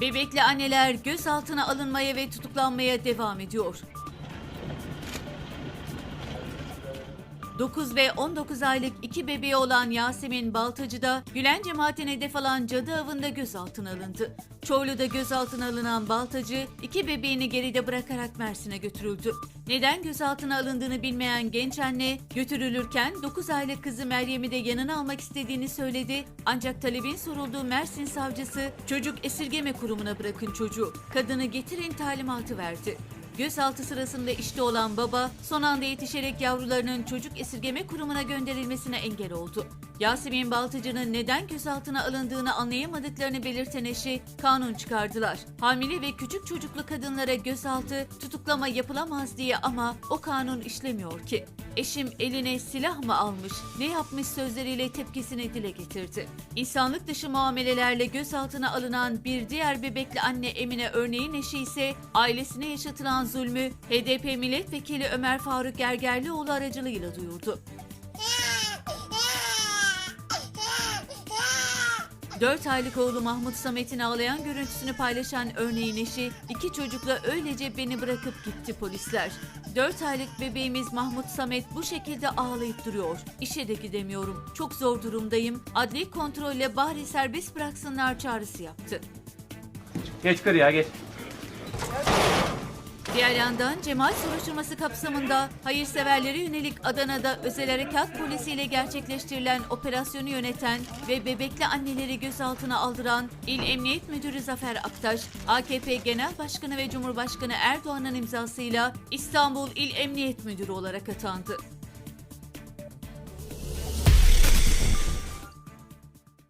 Bebekli anneler gözaltına alınmaya ve tutuklanmaya devam ediyor. 9 ve 19 aylık iki bebeği olan Yasemin Baltacı'da Gülen cemaatine hedef alan cadı avında gözaltına alındı. Çorlu'da gözaltına alınan Baltacı, iki bebeğini geride bırakarak Mersin'e götürüldü. Neden gözaltına alındığını bilmeyen genç anne, götürülürken 9 aylık kızı Meryem'i de yanına almak istediğini söyledi. Ancak talebin sorulduğu Mersin savcısı, çocuk esirgeme kurumuna bırakın çocuğu, kadını getirin talimatı verdi. Gözaltı sırasında işte olan baba son anda yetişerek yavrularının çocuk esirgeme kurumuna gönderilmesine engel oldu. Yasemin Baltıcı'nın neden gözaltına alındığını anlayamadıklarını belirten eşi kanun çıkardılar. Hamile ve küçük çocuklu kadınlara gözaltı, tutuklama yapılamaz diye ama o kanun işlemiyor ki. Eşim eline silah mı almış, ne yapmış sözleriyle tepkisini dile getirdi. İnsanlık dışı muamelelerle gözaltına alınan bir diğer bebekli anne Emine örneğin eşi ise ailesine yaşatılan zulmü HDP milletvekili Ömer Faruk Gergerlioğlu aracılığıyla duyurdu. 4 aylık oğlu Mahmut Samet'in ağlayan görüntüsünü paylaşan örneğin eşi iki çocukla öylece beni bırakıp gitti polisler. 4 aylık bebeğimiz Mahmut Samet bu şekilde ağlayıp duruyor. İşe de gidemiyorum. Çok zor durumdayım. Adli kontrolle bari serbest bıraksınlar çağrısı yaptı. Geç kır ya geç. Diğer yandan cemaat soruşturması kapsamında hayırseverlere yönelik Adana'da özel harekat polisiyle gerçekleştirilen operasyonu yöneten ve bebekli anneleri gözaltına aldıran İl Emniyet Müdürü Zafer Aktaş, AKP Genel Başkanı ve Cumhurbaşkanı Erdoğan'ın imzasıyla İstanbul İl Emniyet Müdürü olarak atandı.